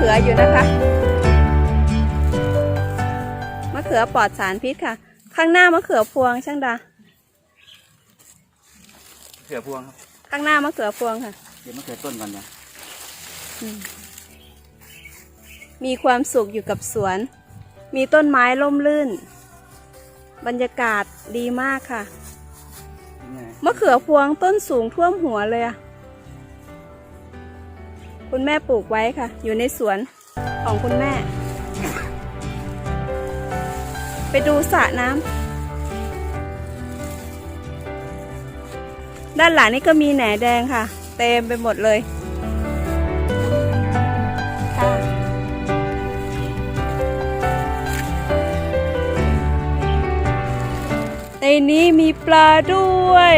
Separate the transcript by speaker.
Speaker 1: ขืออยู่นะคะ มะเขือปลอดสารพิษค่ะ ข้างหน้ามะเขือพวงช่างดา
Speaker 2: เขือพวงครับ
Speaker 1: ข้างหน้ามะเขือพวงค่ะ
Speaker 2: เดี๋ยวมะเขือต้นก่อนนะ
Speaker 1: มีความสุขอยู่กับสวน มีต้นไม้ร่มรื่น บรรยากาศดีมากค่ะ
Speaker 2: นี่ไง
Speaker 1: มะเขือพวงต้นสูงท่วมหัวเลยอะ คุณแม่ปลูกไว้ค่ะ อยู่ในสวนของคุณแม่ ไปดูสระน้ำด้านหลังนี่ก็มีแหนแดงค่ะ เต็มไปหมดเลยในนี้มีปลาด้วย